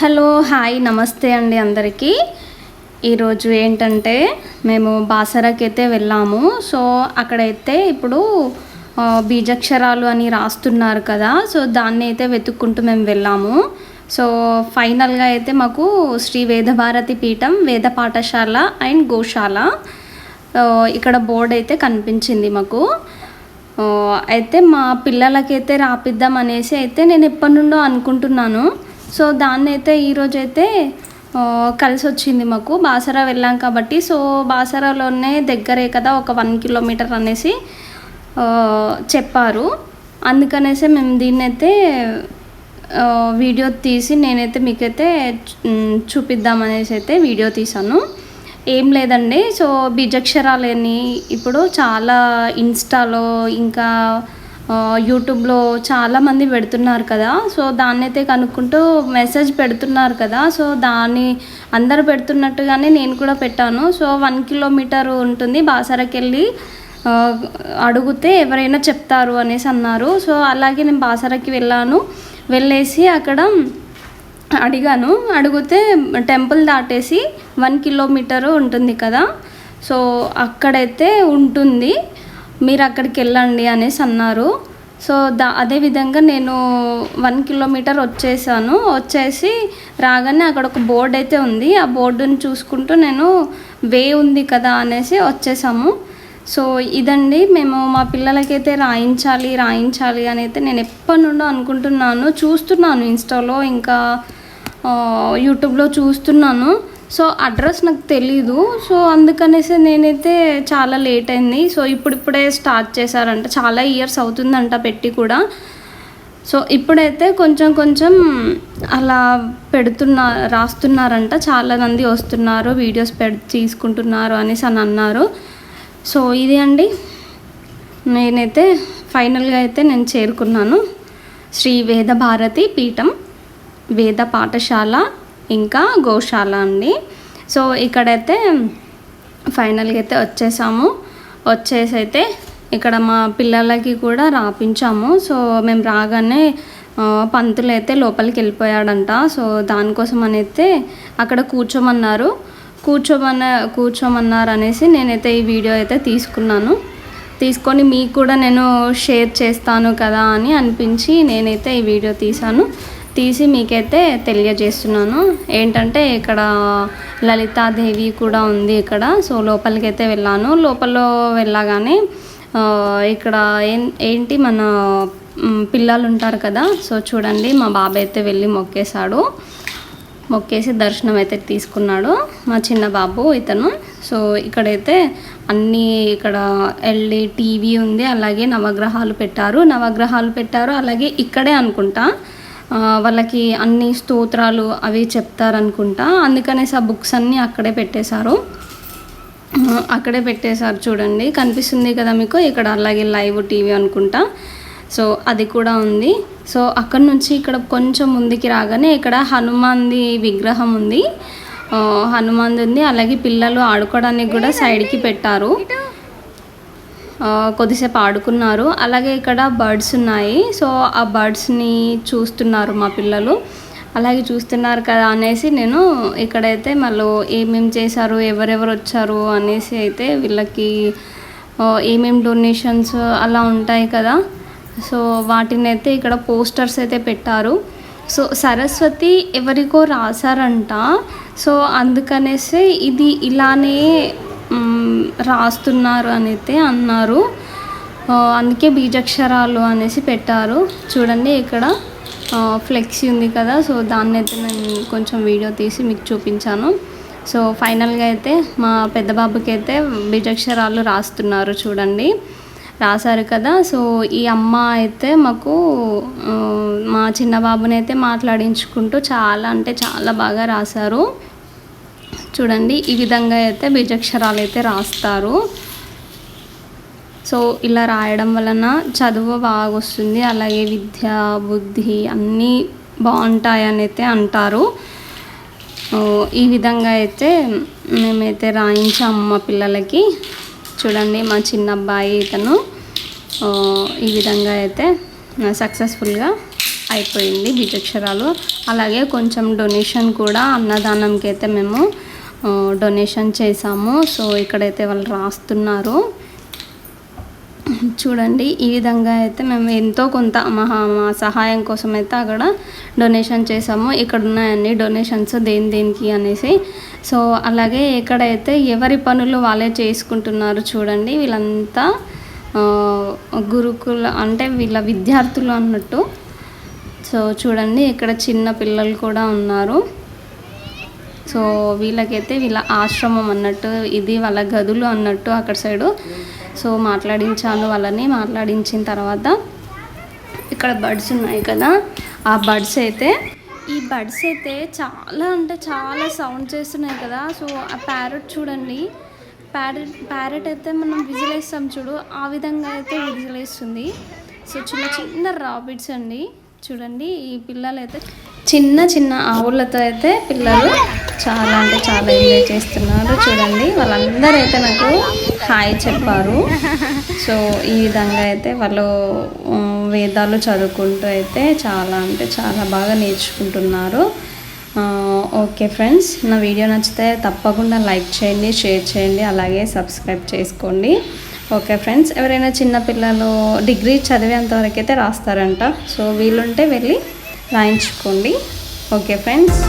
Hello hi నమస్తే అండి అందరికీ. ఈరోజు ఏంటంటే మేము బాసరాకి అయితే వెళ్ళాము. సో అక్కడైతే ఇప్పుడు బీజాక్షరాలు అని రాస్తున్నారు కదా. సో దాన్ని అయితే వెతుక్కుంటూ మేము వెళ్ళాము. సో ఫైనల్గా అయితే మాకు శ్రీ వేదభారతి పీఠం వేద పాఠశాల అండ్ గోశాల ఇక్కడ బోర్డు అయితే కనిపించింది మాకు. అయితే మా పిల్లలకైతే రాపిద్దాం అనేసి అయితే నేను ఎప్పటి నుండో అనుకుంటున్నాను. సో దాన్నైతే ఈరోజైతే కలిసి వచ్చింది మాకు. బాసరా వెళ్ళాం కాబట్టి సో బాసరాలోనే దగ్గరే కదా ఒక వన్ కిలోమీటర్ అనేసి చెప్పారు. అందుకనేసి మేము దీన్నైతే వీడియో తీసి నేనైతే మీకైతే చూపిద్దాం చూపిద్దామనేసి అయితే వీడియో తీసాను. ఏం లేదండి. సో బీజాక్షరాలని ఇప్పుడు చాలా ఇన్స్టాలో ఇంకా యూట్యూబ్లో చాలామంది పెడుతున్నారు కదా. సో దాన్నైతే కనుక్కుంటూ మెసేజ్ పెడుతున్నారు కదా. సో దాన్ని అందరు పెడుతున్నట్టుగానే నేను కూడా పెట్టాను. సో వన్ కిలోమీటర్ ఉంటుంది. బాసరకి వెళ్ళి అడిగితే ఎవరైనా చెప్తారు అనేసి అన్నారు. సో అలాగే నేను బాసరకి వెళ్ళాను. వెళ్ళేసి అక్కడ అడిగాను. అడిగితే టెంపుల్ దాటేసి వన్ కిలోమీటర్ ఉంటుంది కదా. సో అక్కడైతే ఉంటుంది. మీరు అక్కడికి వెళ్ళండి అనేసి అన్నారు. సో దా అదేవిధంగా నేను వన్ కిలోమీటర్ వచ్చేసాను. వచ్చేసి రాగానే అక్కడ ఒక బోర్డు అయితే ఉంది. ఆ బోర్డుని చూసుకుంటూ నేను వే ఉంది కదా అనేసి వచ్చేసాము. సో ఇదండి మేము మా పిల్లలకైతే రాయించాలి రాయించాలి అని అయితే నేను ఎప్పటి నుండో అనుకుంటున్నాను. చూస్తున్నాను ఇన్స్టాలో ఇంకా యూట్యూబ్లో చూస్తున్నాను. సో అడ్రస్ నాకు తెలీదు. సో అందుకనేసి నేనైతే చాలా లేట్ అయింది. సో ఇప్పుడిప్పుడే స్టార్ట్ చేశారంట. చాలా ఇయర్స్ అవుతుందంట పెట్టి కూడా. సో ఇప్పుడైతే కొంచెం కొంచెం అలా పెడుతున్నా రాస్తున్నారంట. చాలా మంది వస్తున్నారు వీడియోస్ పెడ్ తీసుకుంటున్నారు అనేసి అని అన్నారు. సో ఇది అండి. నేనైతే ఫైనల్గా అయితే నేను చేరుకున్నాను. శ్రీ వేద భారతి పీఠం వేద పాఠశాల ఇంకా గోశాల అండి. సో ఇక్కడైతే ఫైనల్గా అయితే వచ్చేసాము. వచ్చేసి అయితే ఇక్కడ మా పిల్లలకి కూడా రాపించాము. సో మేము రాగానే పంతులు అయితే లోపలికి వెళ్ళిపోయాడంట. సో దానికోసం అని అయితే అక్కడ కూర్చోమన్నారు. కూర్చోమన్న కూర్చోమన్నారు అనేసి నేనైతే ఈ వీడియో అయితే తీసుకున్నాను. తీసుకొని మీకు కూడా నేను షేర్ చేస్తాను కదా అని అనిపించి నేనైతే ఈ వీడియో తీశాను. తీసి మీకైతే తెలియజేస్తున్నాను. ఏంటంటే ఇక్కడ లలితాదేవి కూడా ఉంది ఇక్కడ. సో లోపలికి అయితే వెళ్ళాను. లోపల వెళ్ళగానే ఇక్కడ ఏం ఏంటి మన పిల్లలు ఉంటారు కదా? సో చూడండి మా బాబాయ్ అయితే వెళ్ళి మొక్కేశాడు. మొక్కేసి దర్శనం అయితే తీసుకున్నాడు మా చిన్న బాబు ఇతను. సో ఇక్కడైతే అన్నీ ఇక్కడ ఎల్ఈ టీవీ ఉంది అలాగే నవగ్రహాలు పెట్టారు. నవగ్రహాలు పెట్టారు అలాగే ఇక్కడే అనుకుంటా. వాళ్ళకి అన్ని స్తోత్రాలు అవి చెప్తారనుకుంటా. అందుకనేసి ఆ బుక్స్ అన్నీ అక్కడే పెట్టేశారు. అక్కడే పెట్టేశారు చూడండి. కనిపిస్తుంది కదా మీకు? ఇక్కడ అలాగే లైవ్ టీవీ అనుకుంటా. సో అది కూడా ఉంది. సో అక్కడ నుంచి ఇక్కడ కొంచెం ముందుకి రాగానే ఇక్కడ హనుమాన్ది విగ్రహం ఉంది. హనుమాన్ది ఉంది. అలాగే పిల్లలు ఆడుకోవడానికి కూడా సైడ్కి పెట్టారు. కొద్దిసేపు ఆడుకున్నారు. అలాగే ఇక్కడ బర్డ్స్ ఉన్నాయి. సో ఆ బర్డ్స్ని చూస్తున్నారు మా పిల్లలు. అలాగే చూస్తున్నారు కదా అనేసి నేను ఇక్కడైతే మళ్ళీ ఏమేమి చేశారు ఎవరెవరు వచ్చారు అనేసి అయితే వీళ్ళకి ఏమేమి డొనేషన్స్ అలా ఉంటాయి కదా. సో వాటిని అయితే ఇక్కడ పోస్టర్స్ అయితే పెట్టారు. సో సరస్వతి ఎవరికో రాశారంట. సో అందుకనేసి ఇది ఇలానే రాస్తున్నారు అని అయితే అన్నారు అందుకే బీజాక్షరాలు అనేసి పెట్టారు. చూడండి ఇక్కడ ఫ్లెక్సీ ఉంది కదా సో దాన్ని అయితే నేను కొంచెం వీడియో తీసి మీకు చూపించాను. సో ఫైనల్గా అయితే మా పెద్ద బాబుకి అయితే బీజాక్షరాలు రాస్తున్నారు చూడండి. రాశారు కదా సో ఈ అమ్మ అయితే మాకు మా చిన్న బాబుని అయితే మాట్లాడించుకుంటూ చాలా అంటే చాలా బాగా రాశారు. చూడండి ఈ విధంగా అయితే బీజాక్షరాలు అయితే రాస్తారు. సో ఇలా రాయడం వలన చదువు బాగా వస్తుంది అలాగే విద్య బుద్ధి అన్నీ బాగుంటాయని అయితే అంటారు. ఈ విధంగా అయితే మేమైతే రాయించాము మా పిల్లలకి. చూడండి మా చిన్న అబ్బాయి ఇతను ఈ విధంగా అయితే సక్సెస్ఫుల్గా అయిపోయింది బీజక్షరాలు అలాగే కొంచెం డొనేషన్ కూడా అన్నదానంకి అయితే మేము డొనేషన్ చేసాము సో ఇక్కడైతే వాళ్ళు రాస్తున్నారు. చూడండి ఈ విధంగా అయితే మేము ఎంతో కొంత మా మా సహాయం కోసం అయితే అక్కడ డొనేషన్ చేసాము ఇక్కడ ఉన్నాయన్ని డొనేషన్స్ దేని దేనికి అనేసి. సో అలాగే ఎక్కడైతే ఎవరి పనులు వాళ్ళే చేసుకుంటున్నారు చూడండి వీళ్ళంతా గురుకుల అంటే వీళ్ళ విద్యార్థులు అన్నట్టు. సో చూడండి ఇక్కడ చిన్న పిల్లలు కూడా ఉన్నారు. సో వీళ్ళకైతే వీళ్ళ ఆశ్రమం అన్నట్టు ఇది వాళ్ళ గదులు అన్నట్టు అక్కడ సైడు. సో మాట్లాడించాను వాళ్ళని మాట్లాడించిన తర్వాత ఇక్కడ బర్డ్స్ ఉన్నాయి కదా ఆ బర్డ్స్ అయితే ఈ బర్డ్స్ అయితే చాలా అంటే చాలా సౌండ్ చేస్తున్నాయి కదా. సో ఆ ప్యారెట్ చూడండి ప్యారెట్ ప్యారెట్ అయితే మనం విజిలేస్తాం చూడు ఆ విధంగా అయితే విజిలేస్తుంది. సో చిన్న చిన్న రాబిట్స్ అండి. చూడండి ఈ పిల్లలు అయితే చిన్న చిన్న ఆవులతో అయితే పిల్లలు చాలా అంటే చాలా ఎంజాయ్ చేస్తున్నారు. చూడండి వాళ్ళందరూ అయితే నాకు హాయ్ చెప్పారు. సో ఈ విధంగా అయితే వాళ్ళు వేదాలు చదువుకుంటూ అయితే చాలా అంటే చాలా బాగా నేర్చుకుంటున్నారు. ఓకే ఫ్రెండ్స్ నా వీడియో నచ్చితే తప్పకుండా లైక్ చేయండి షేర్ చేయండి అలాగే సబ్స్క్రైబ్ చేసుకోండి. ఓకే ఫ్రెండ్స్ ఎవరైనా చిన్న పిల్లలు డిగ్రీ చదివేంతవరకు అయితే రాస్తారంట. సో వీలుంటే వెళ్ళి రాయించుకోండి. Okay friends.